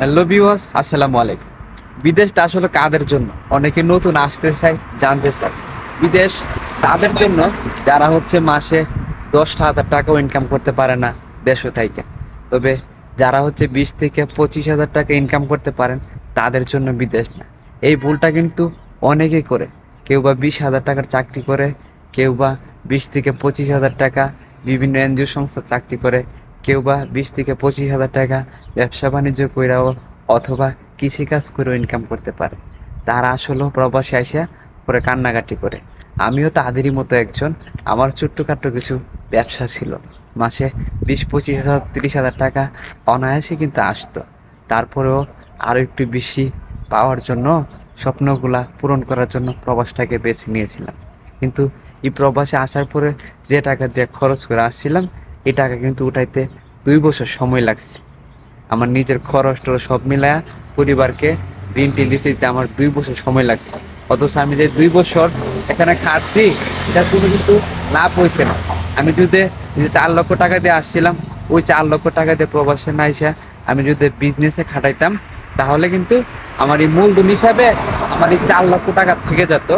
Hello বিওয়াস আসসালামু আলাইকুম। বিদেশটা আসলে কাদের জন্য? অনেকে নতুন আসতে চায়, জানতে চায়। বিদেশ তাদের জন্য যারা হচ্ছে মাসে দশ হাজার টাকাও ইনকাম করতে পারে না দেশও থেকে। তবে যারা হচ্ছে বিশ থেকে পঁচিশ হাজার টাকা ইনকাম করতে পারেন, তাদের জন্য বিদেশ না। এই ভুলটা কিন্তু অনেকেই করে। কেউ বা বিশ হাজার টাকার চাকরি করে, কেউ বা বিশ থেকে পঁচিশ হাজার টাকা বিভিন্ন এনজিও সংস্থা চাকরি করে কেউ বা বিশ থেকে পঁচিশ হাজার টাকা ব্যবসা বাণিজ্য কইরাও অথবা কৃষিকাজ করেও ইনকাম করতে পারে। তারা আসলেও প্রবাসে আসা পরে কান্নাকাটি করে। আমিও তাদেরই মতো একজন। আমার ছোট্টখাট্টো কিছু ব্যবসা ছিল। মাসে বিশ, পঁচিশ হাজার, তিরিশ হাজার টাকা অনায়াসে কিন্তু আসতো। তারপরেও আরও একটু বেশি পাওয়ার জন্য, স্বপ্নগুলা পূরণ করার জন্য প্রবাসটাকে বেছে নিয়েছিলাম। কিন্তু এই প্রবাসে আসার পরে যে টাকা দিয়ে খরচ করে আসছিলাম এই টাকা কিন্তু উঠাইতে দুই বছর সময় লাগছে। আমার নিজের খরচ টরচ সব মিলায়া পরিবারকে ঋণ টিন দিতে দিতে আমার দুই বছর সময় লাগছে। অথচ আমি যে দুই বছর এখানে খাটছি এটা কোনো কিন্তু লাভ হয়েছে না। আমি যদি যে চার লক্ষ টাকা দিয়ে আসছিলাম, ওই চার লক্ষ টাকা দিয়ে প্রবাসে না এসে আমি যদি বিজনেসে খাটাইতাম, তাহলে কিন্তু আমার এই মূলধন হিসাবে আমার এই চার লক্ষ টাকা থেকে যেত।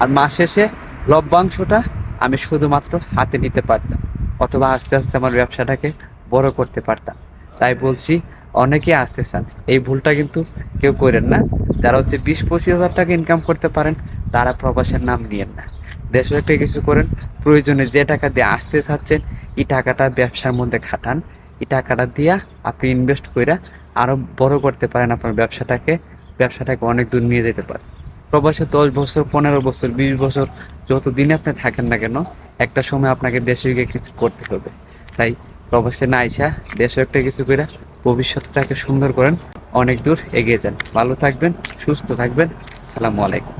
আর মাস শেষে লভ্যাংশটা আমি শুধুমাত্র হাতে নিতে পারতাম। অথবা আস্তে আস্তে আমার ব্যবসাটাকে বড় করতে পারতাম। তাই বলছি অনেকে আসতে চান। এই ভুলটা কিন্তু কেউ করেন না। যারা হচ্ছে বিশ পঁচিশ হাজার টাকা ইনকাম করতে পারেন, তারা প্রবাসের নাম নিয়েন না। দেশে একটা কিছু করেন। প্রয়োজনে যে টাকা দিয়ে আসতে চাচ্ছেন, এই টাকাটা ব্যবসার মধ্যে খাটান। এই টাকাটা দিয়া আপনি ইনভেস্ট কইরা আরও বড় করতে পারেন আপনার ব্যবসাটাকে। ব্যবসাটাকে অনেক দূর নিয়ে যেতে পারেন। প্রবাসে দশ বছর, পনেরো বছর, বিশ বছর যত দিনে আপনি থাকেন না কেন একটা সময় আপনাকে দেশে গিয়ে কিছু করতে হবে। তাই অবশ্যই না আইসা দেশে একটা কিছু করে ভবিষ্যৎটাকে সুন্দর করেন, অনেক দূর এগিয়ে যান। ভালো থাকবেন, সুস্থ থাকবেন। আসসালামু আলাইকুম।